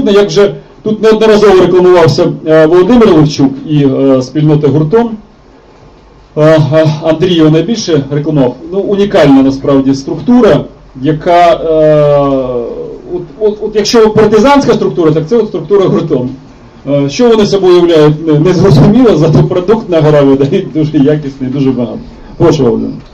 Наступне, як вже тут неодноразово рекламувався е, Володимир Левчук і е, спільнота гуртом. Е, Андрій його найбільше рекламував. Ну, унікальна насправді структура, яка, от, от, от якщо партизанська структура, так це от структура гуртом. Що вони собою являють, не зрозуміло, зато продукт на гора видають дуже якісний, дуже багато. Прошу, Володимир.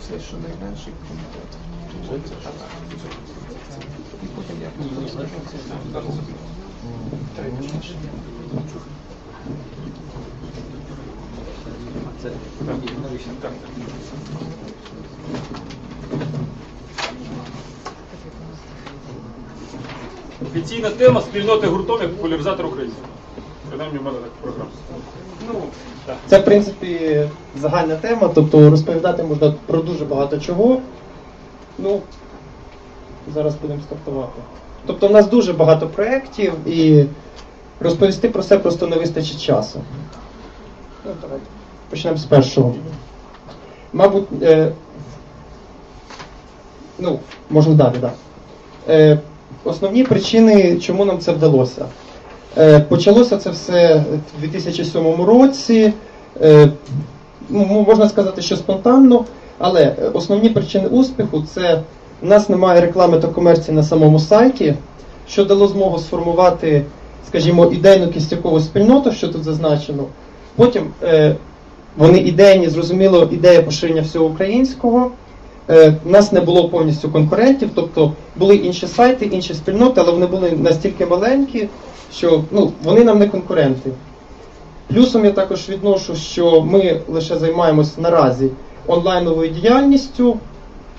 Все, що найменший комітет. І потім як Офіційна тема спільноти гуртом як популяризатор українського. Принаймні в мене так програма. Ну, це, в принципі, загальна тема, тобто розповідати можна про дуже багато чого. Ну, зараз будемо стартувати. Тобто, в нас дуже багато проєктів і розповісти про це просто не вистачить часу. Ну, давайте. Почнемо з першого. Мабуть, е, ну, можна далі, так. Е, основні причини, чому нам це вдалося. Е, Почалося це все в 2007 році. Е, ну, Можна сказати, що спонтанно, але основні причини успіху це в нас немає реклами та комерції на самому сайті, що дало змогу сформувати, скажімо, ідейну кістякову спільноту, що тут зазначено. Потім е, вони ідейні, зрозуміло, ідея поширення всього українського. У нас не було повністю конкурентів, тобто були інші сайти, інші спільноти, але вони були настільки маленькі, що ну, вони нам не конкуренти. Плюсом я також відношу, що ми лише займаємось наразі онлайновою діяльністю,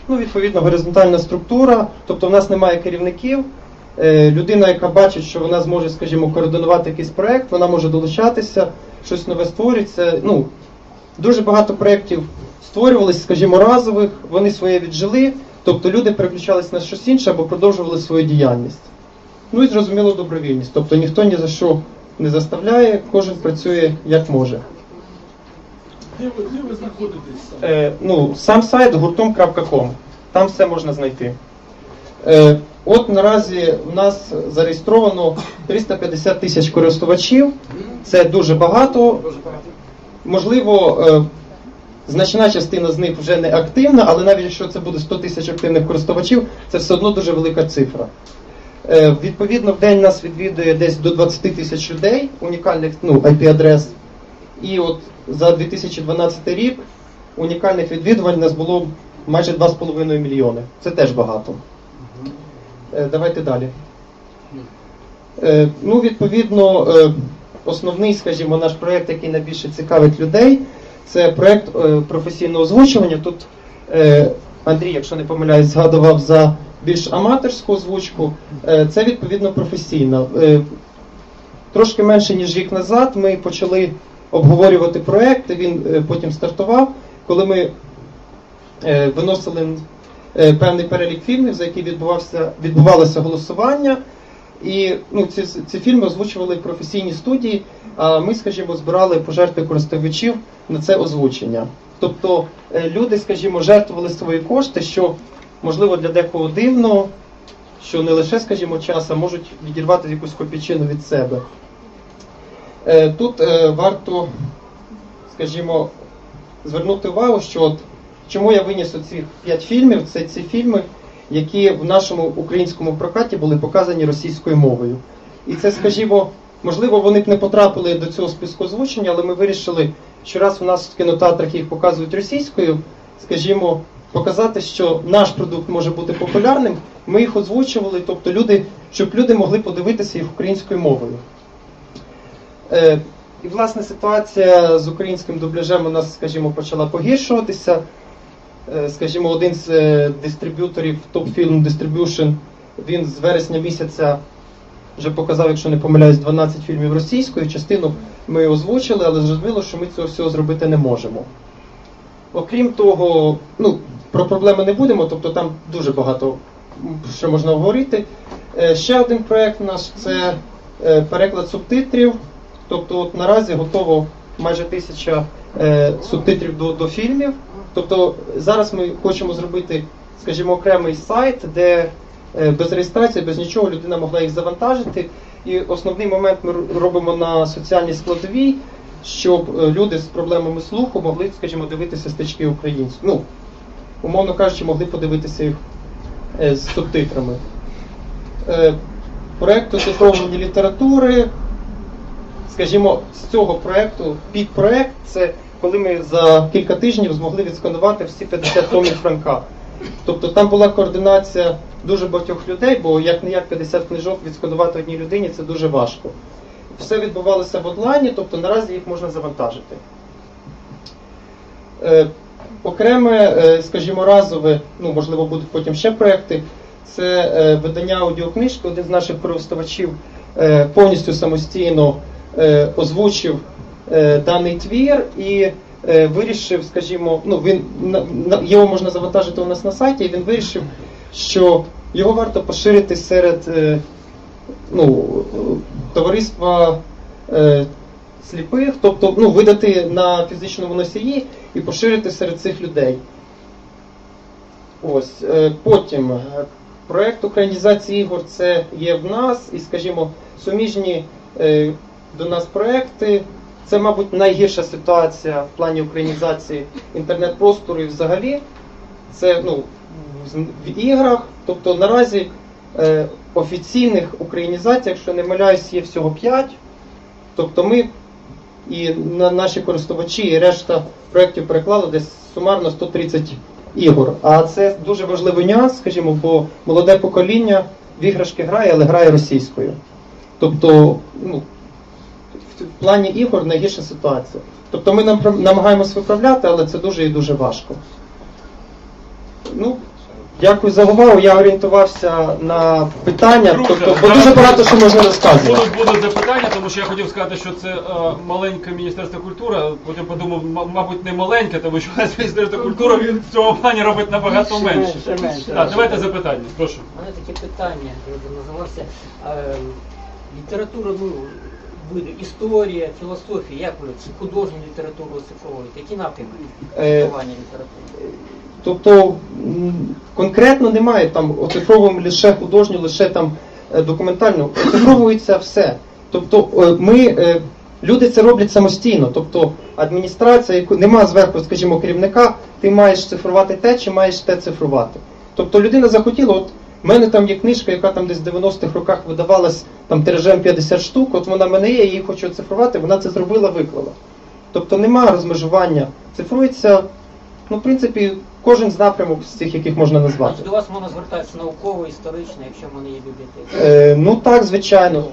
ну, відповідно, горизонтальна структура, тобто в нас немає керівників. Е, Людина, яка бачить, що вона зможе, скажімо, координувати якийсь проект, вона може долучатися, щось нове створюється. Ну, дуже багато проєктів створювалися, скажімо, разових, вони своє віджили, тобто люди переключалися на щось інше або продовжували свою діяльність. Ну і зрозуміло добровільність. Тобто ніхто ні за що не заставляє, кожен працює як може. Де ви, де ви знаходитесь? Е, ну, сам сайт гуртом.com. Там все можна знайти. Е, от наразі в нас зареєстровано 350 тисяч користувачів. Це дуже багато. Можливо, е, значна частина з них вже не активна, але навіть якщо це буде 100 тисяч активних користувачів, це все одно дуже велика цифра. Е, Відповідно, в день нас відвідує десь до 20 тисяч людей, унікальних ну, IP-адрес. І от за 2012 рік унікальних відвідувань у нас було майже 2,5 мільйони. Це теж багато. Е, Давайте далі. Е, Ну, відповідно, основний, скажімо, наш проєкт, який найбільше цікавить людей, це проєкт професійного озвучування. Тут Андрій, якщо не помиляюсь, згадував за більш аматорську озвучку. Е, Це відповідно професійна. Е, Трошки менше ніж рік назад ми почали обговорювати проєкт, він е, потім стартував, коли ми виносили певний перелік фільмів, за які відбувався, відбувалося голосування. І ну, ці, ці фільми озвучували професійні студії, а ми, скажімо, збирали пожертви користувачів на це озвучення. Тобто люди, скажімо, жертвували свої кошти, що можливо для декого дивно, що не лише, скажімо, час, а можуть відірвати якусь копійчину від себе. Е, Тут е, варто, скажімо, звернути увагу, що от чому я виніс оці п'ять фільмів, це ці фільми, які в нашому українському прокаті були показані російською мовою. І це, скажімо, можливо, вони б не потрапили до цього списку озвучення, але ми вирішили, що раз у нас в кінотеатрах їх показують російською, скажімо, показати, що наш продукт може бути популярним, ми їх озвучували, тобто люди, щоб люди могли подивитися їх українською мовою. Е, І власне ситуація з українським дубляжем у нас, скажімо, почала погіршуватися. Е, Скажімо, один з е, дистриб'юторів Top Film Distribution, він з вересня місяця вже показав, якщо не помиляюсь, 12 фільмів російською. Частину ми озвучили, але зрозуміло, що ми цього всього зробити не можемо. Окрім того, ну, про проблеми не будемо, тобто там дуже багато що можна говорити. Е, Ще один проект наш це е, переклад субтитрів. Тобто от наразі готово майже тисяча е, субтитрів до, до фільмів. Тобто зараз ми хочемо зробити, скажімо, окремий сайт, де без реєстрації, без нічого людина могла їх завантажити. І основний момент ми робимо на соціальній складовій, щоб люди з проблемами слуху могли, скажімо, дивитися стички українською. Ну, умовно кажучи, могли подивитися їх е, з субтитрами. Е, Проект оцифровування літератури. Скажімо, з цього проекту підпроект це коли ми за кілька тижнів змогли відсканувати всі 50 томів Франка. Тобто там була координація дуже багатьох людей, бо як не як 50 книжок відсканувати одній людині це дуже важко. Все відбувалося в онлайні, тобто наразі їх можна завантажити. Окреме, е, скажімо, разове, ну можливо, будуть потім ще проекти. Це е, видання аудіокнижки. Один з наших користувачів е, повністю самостійно озвучив даний твір і вирішив, скажімо, ну він його можна завантажити у нас на сайті, і він вирішив, що його варто поширити серед ну, товариства сліпих, тобто ну, видати на фізичному носії і поширити серед цих людей. Ось е, потім е, проект українізації ігор це є в нас, і, скажімо, суміжні е, до нас проекти. Це, мабуть, найгірша ситуація в плані українізації інтернет-простору і взагалі. Це ну, в іграх. Тобто наразі е, офіційних українізацій, якщо не помиляюсь, є всього 5. Тобто ми і на наші користувачі і решта проєктів переклали десь сумарно 130 ігор. А це дуже важливий нюанс, скажімо, бо молоде покоління в іграшки грає, але грає російською. Тобто, ну, в плані ігор найгірша ситуація. Тобто ми нам намагаємось виправляти, але це дуже і дуже важко. Ну, дякую за увагу. Я орієнтувався на питання, Друже, тобто, бо дуже багато що можна розказувати. Будуть, будуть запитання, тому що я хотів сказати, що це е, маленьке міністерство культури. Потім подумав, м- мабуть, не маленьке, тому що у нас міністерство культури в цьому плані робить набагато менше. Менше, менше. Так, давайте запитання, прошу. У мене таке питання, я би називався е, література, ну, види, історія, філософія, як ви художню літературу оцифровуєте? Які напрямки Е, літератури? Тобто конкретно немає там оцифровуємо лише художню, лише там е, документальну. Оцифровується все. Тобто е, ми, е, люди це роблять самостійно. Тобто адміністрація, яку нема зверху, скажімо, керівника, ти маєш цифрувати те, чи маєш те цифрувати. Тобто людина захотіла, от в мене там є книжка, яка там десь в 90-х роках видавалась там тиражем 50 штук, от вона мене є, я її хочу цифрувати, вона це зробила, виклала. Тобто немає розмежування. Цифрується, ну, в принципі, кожен з напрямок з цих, яких можна назвати. Значить, до вас можна звертатися науково, історично, якщо в мене є бібліотека. Е, ну так, звичайно.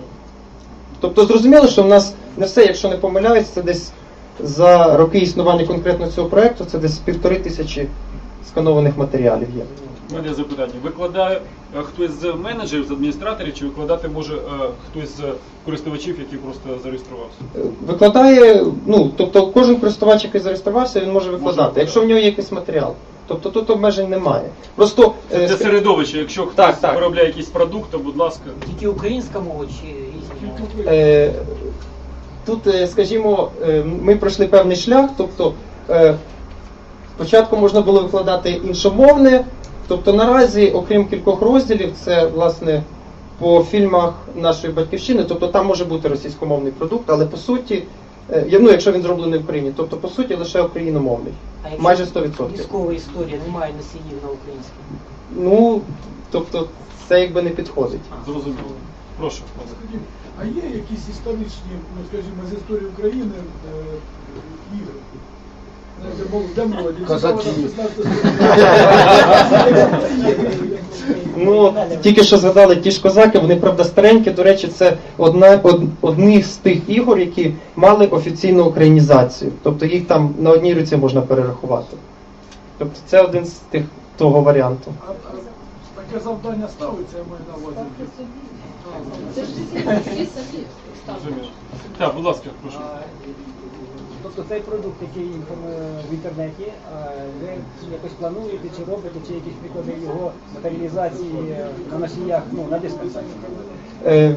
Тобто зрозуміло, що в нас не все, якщо не помиляюсь, це десь за роки існування конкретно цього проекту, це десь півтори тисячі сканованих матеріалів є. У мене запитання. Викладає е, хтось з менеджерів, з адміністраторів, чи викладати може е, хтось з користувачів, який просто зареєструвався? Е, Викладає, ну, тобто кожен користувач, який зареєструвався, він може викладати, викладати. якщо в нього є якийсь матеріал. Тобто тут обмежень немає. Просто е, Це ск- середовище. Якщо хтось Так, так. виробляє якийсь продукт, то будь ласка. Тільки українська мова чи різні мови? Е, Тут, е, скажімо, е, ми пройшли певний шлях, тобто е, спочатку можна було викладати іншомовне, тобто наразі, окрім кількох розділів, це власне по фільмах нашої батьківщини, тобто там може бути російськомовний продукт, але по суті, е, ну якщо він зроблений в Україні, тобто по суті лише україномовний. А якщо Майже 100%. Військова історія, немає носіїв на українській. Ну, тобто це якби не підходить. Зрозуміло. Прошу. А є якісь історичні, ну скажімо, з історії України е, ігри? Де молоді? Козаки. Ну, тільки що згадали ті ж козаки, вони правда старенькі. До речі, це одна од, одних з тих ігор, які мали офіційну українізацію. Тобто їх там на одній руці можна перерахувати. Тобто це один з тих того варіанту. А, таке завдання ставиться, я маю на увазі. Зрозуміло. Так, будь ласка, прошу. Тобто цей продукт, який в інтернеті, ви якось плануєте чи робите, чи якісь приклади його матеріалізації на носіях, ну, на дисках? Е,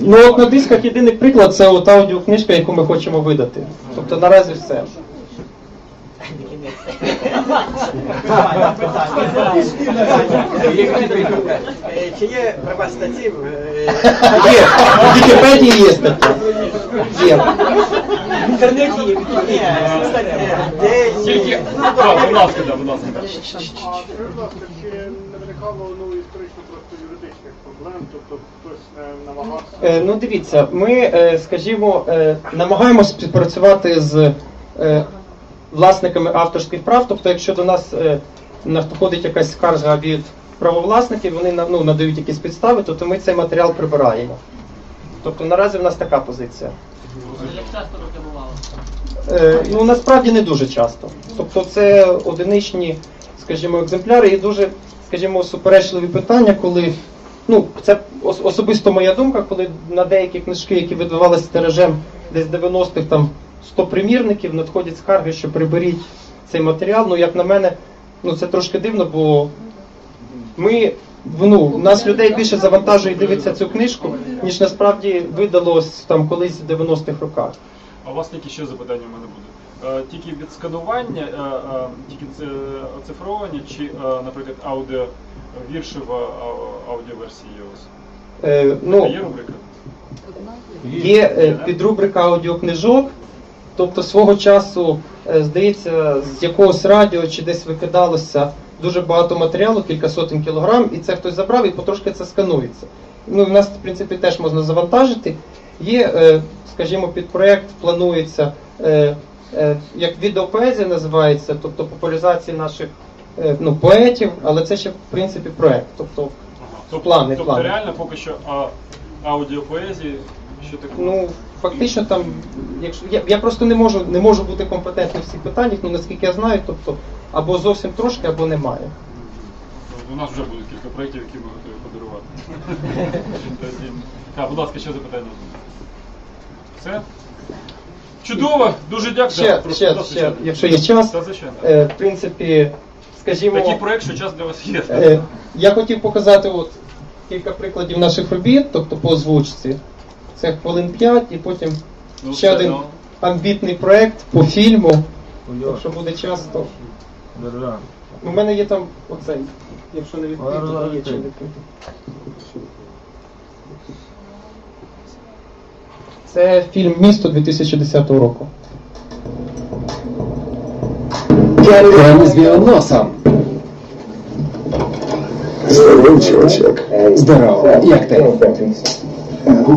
ну от на дисках єдиний приклад це от аудіокнижка, яку ми хочемо видати. Тобто наразі все. Е, Чи є права статті? е, Є, в Вікіпедії є стаття. Є. В інтернеті є Ні, де Тільки, є. Так, будь ласка, будь ласка. Чи не виникало ну, історично просто юридичних проблем, тобто хтось намагався? Е, ну дивіться, ми, е, скажімо, е, намагаємося співпрацювати з е, власниками авторських прав. Тобто, якщо до нас е, надходить якась скарга від правовласників, вони ну, надають якісь підстави, то ми цей матеріал прибираємо. Тобто наразі в нас така позиція. Як часто таке бувало? Ну насправді не дуже часто. Тобто це одиничні, скажімо, екземпляри і дуже, скажімо, суперечливі питання, коли. Ну, це особисто моя думка, коли на деякі книжки, які видавалися тиражем десь 90-х там 100 примірників, надходять скарги, що приберіть цей матеріал. Ну, як на мене, ну це трошки дивно, бо ми ну, нас людей більше завантажує і дивиться цю книжку, ніж насправді видалось там колись в 90-х роках. А у вас які ще запитання в мене будуть? Е, Тільки від сканування, е, е, тільки оцифровування, чи, наприклад, аудіо віршева ау- аудіоверсія є у вас? Е, ну, Є рубрика? Є підрубрика аудіокнижок, тобто свого часу, е, здається, з якогось радіо чи десь викидалося дуже багато матеріалу, кілька сотень кілограм, і це хтось забрав і потрошки це сканується. Ну, в нас, в принципі, теж можна завантажити. Є, е, скажімо, під проєкт планується, е, як відеопоезія називається, тобто популяризація наших ну, поетів, але це ще, в принципі, проєкт. Тобто, Ага. Плани, тобто плани. реально поки що а, аудіопоезії, що таке? Ну, фактично там, якщо я, я просто не можу не можу бути компетентним в цих питаннях, ну наскільки я знаю, тобто або зовсім трошки, або немає. У нас вже будуть кілька проєктів, які ми готові подарувати. Так, будь ласка, ще запитання. Все? Чудово, дуже дякую. Ще, ще, ще, якщо є час, е, в принципі, скажімо, Такий проєкт, що час для вас є. е, я хотів показати от кілька прикладів наших робіт, тобто по озвучці. Це хвилин 5 і потім Ну, ще один ну. амбітний проект по фільму. Якщо буде час, то. У мене є там оцей, якщо не відкрити, то є чим відкрити. Це фільм Місто 2010 року. Прямо з білим носом. Здоров, чувачок. Здорово, як ти?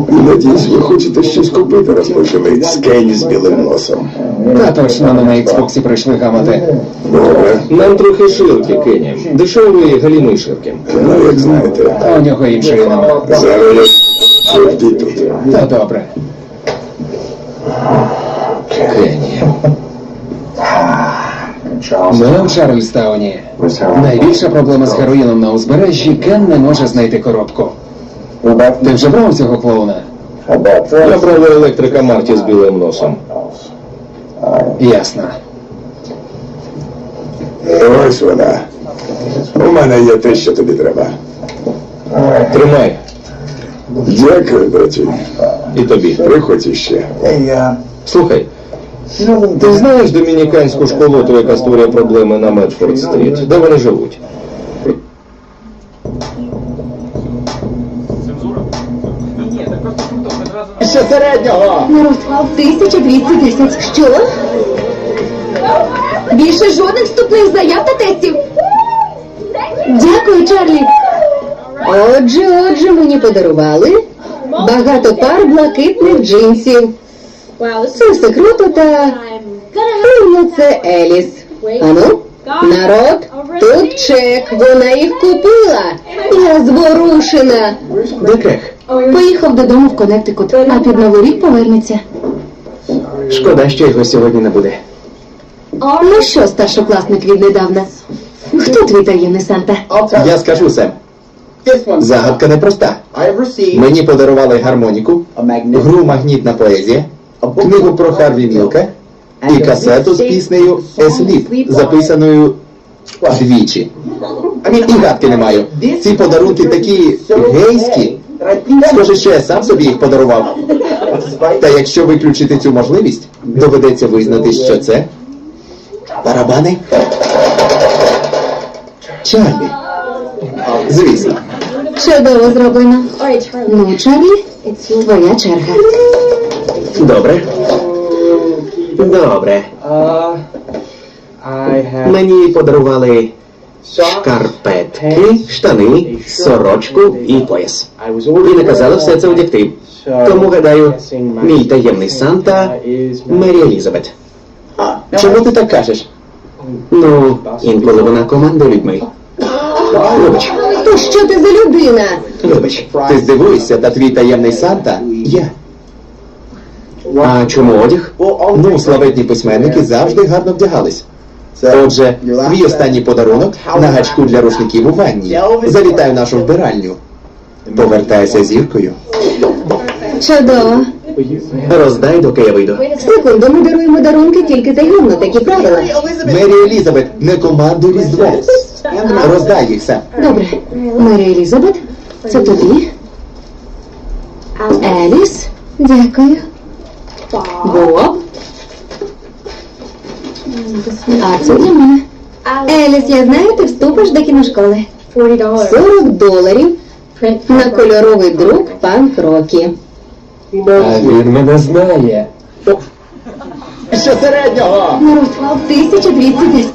Надіюсь, ви хочете щось купити, раз почали з Кенні з білим носом. Та точно не на Xbox прийшли гамати. Добре. Нам трохи ширки, Кені. Дешевий галімий ширки. Ну, як знаєте. А у нього іншої нема. Зараз я ждіть тут. Та добре. Кені. Ну, Чарльстауні. Найбільша проблема з героїном на узбережжі Кен не може знайти коробку. Ти вже брав цього клоуна? Я брав електрика Марті з білим носом. Ясно. Ось вона. У мене є те, що тобі треба. Тримай. Дякую, браті. І тобі. Приходь іще. Слухай. Ти знаєш домініканську школу, яка створює проблеми на Медфорд стріт? Де вони живуть? 1200 тисяч. Що? Більше жодних вступних заяв та тестів. Дякую, Чарлі. Отже, отже, мені подарували багато пар блакитних джинсів. Це все круто та певно це Еліс. Ану, народ, тут чек, вона їх купила. Я зворушена. Де? Поїхав додому в Коннектикут, а під новий рік повернеться. Шкода, що його сьогодні не буде. Ну що, старшокласник віднедавна? Хто твій таємний Санта? Я скажу Сем. Загадка непроста. Мені подарували гармоніку, гру магнітна поезія, книгу про Харві Мілка і касету з піснею Есліп, записаною двічі. І гадки не маю. Ці подарунки такі гейські. Схоже, що я сам собі їх подарував. Та якщо виключити цю можливість, доведеться визнати, що це барабани. Чарлі. Звісно. Чудово зроблено. Ну, Чарлі, твоя черга. Добре. Добре. Мені подарували шкарпетки, штани, сорочку і пояс. І наказали все це одягти. Тому гадаю, мій таємний Санта Мері Елізабет. Чому ти так кажеш? Ну, інколи вона командує людьми. Вибач, То що ти за людина? вибач. Ти здивуєшся, та твій таємний Санта я. А чому одяг? Ну, славетні письменники завжди гарно вдягались. Отже, твій останній подарунок на гачку для рушників у ванні. Завітай в нашу вбиральню. Повертайся зіркою. Чудово. Роздай, доки я вийду. Секунду, ми даруємо дарунки тільки таємно, такі правила. Мері Елізабет, не командуй різдвом. Роздай їх сам. Добре. Марія Елізабет, це тобі. Еліс, дякую. Боб. А це для мене. Еліс, я знаю, ти вступиш до кіношколи. 40 доларів на кольоровий друк панк Рокі. А він мене знає. Що середнього? Народ, 1210.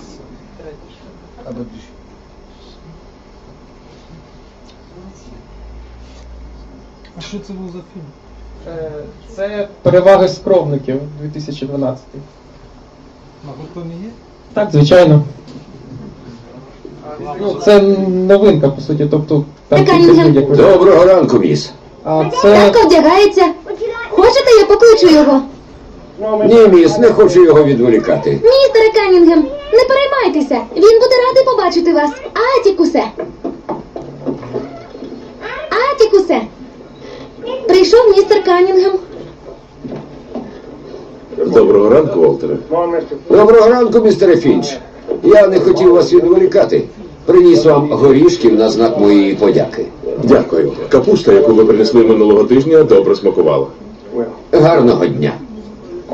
А що це був за фільм? Е, Це переваги скромників 2012. На гуртомі є? Так, звичайно. Ну, це новинка, по суті, тобто там ніжна. будь-яких. Доброго ранку, міс. А це Як вдягається? Хочете, я покличу його? Ні, міс, не хочу його відволікати. Містере Канінгем, не переймайтеся. Він буде радий побачити вас. Атікусе. Атікусе. Прийшов містер Канінгем. Доброго ранку, Волтере. Доброго ранку, містере Фінч. Я не хотів вас відволікати. Приніс вам горішків на знак моєї подяки. Дякую. Капуста, яку ви принесли минулого тижня, добре смакувала. Гарного дня.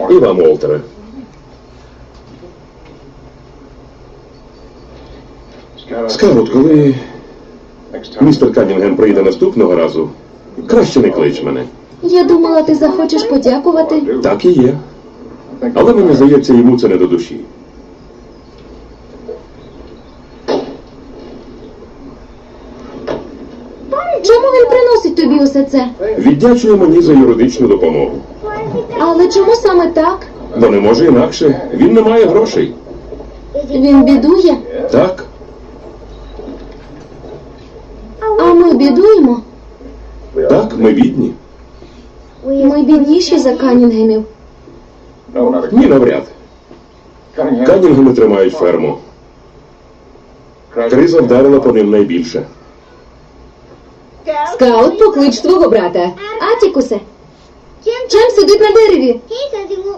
І вам, Олтере. Скарот, коли містер Канінгем прийде наступного разу, краще не клич мене. Я думала, ти захочеш подякувати. Так і є. Але мені здається, йому це не до душі. Чому він приносить тобі усе це? Віддячує мені за юридичну допомогу. Але чому саме так? Бо не може інакше. Він не має грошей. Він бідує, Так, а ми бідуємо. так, ми бідні. Ми бідніші за Канінгемів. Ні, навряд. Канінгеми тримають ферму. Криза вдарила по ним найбільше. Скаут, поклич свого брата. Атікусе. Чем сидить на дереві?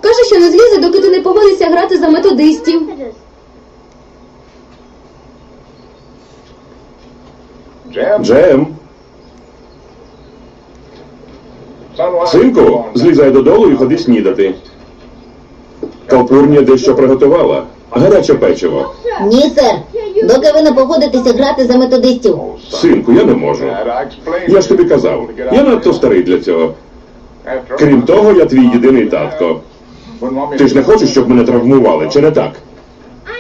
Каже, що не злізе, доки ти не погодишся грати за методистів. Джем. Синку, злізай додолу і ходи снідати. Калпурня дещо приготувала. Гаряче печиво. Ні, сер. Доки ви не погодитеся грати за методистів. Синку, я не можу. Я ж тобі казав, я надто старий для цього. Крім того, я твій єдиний татко. Ти ж не хочеш, щоб мене травмували, чи не так?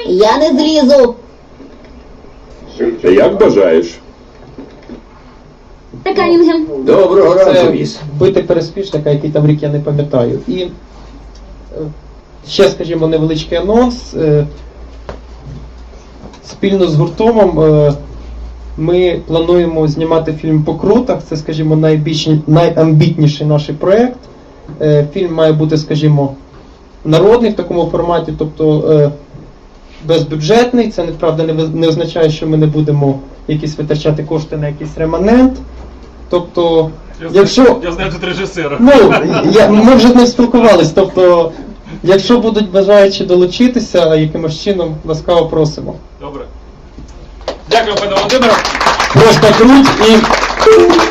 Я не злізу. Як бажаєш. Канінгем. Доброго це ранку, міс. бити переспішника, який там рік я не пам'ятаю. І е, ще, скажімо, невеличкий анонс. Е, Спільно з гуртомом е, ми плануємо знімати фільм по крутах. Це, скажімо, найамбітніший наш проєкт. Е, Фільм має бути, скажімо, народний в такому форматі, тобто безбюджетний. Це неправда не означає, що ми не будемо якісь витрачати кошти на якийсь реманент. Тобто, якщо Я знаю тут режисера. Ну, я, ми вже не спілкувались, тобто, якщо будуть бажаючі долучитися якимось чином, ласкаво просимо. Добре. Дякую, пане Володимире. Просто круть і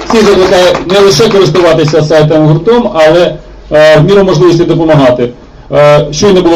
всі закликаю не лише користуватися сайтом гуртом, але е, в міру можливості допомагати. Е, щойно було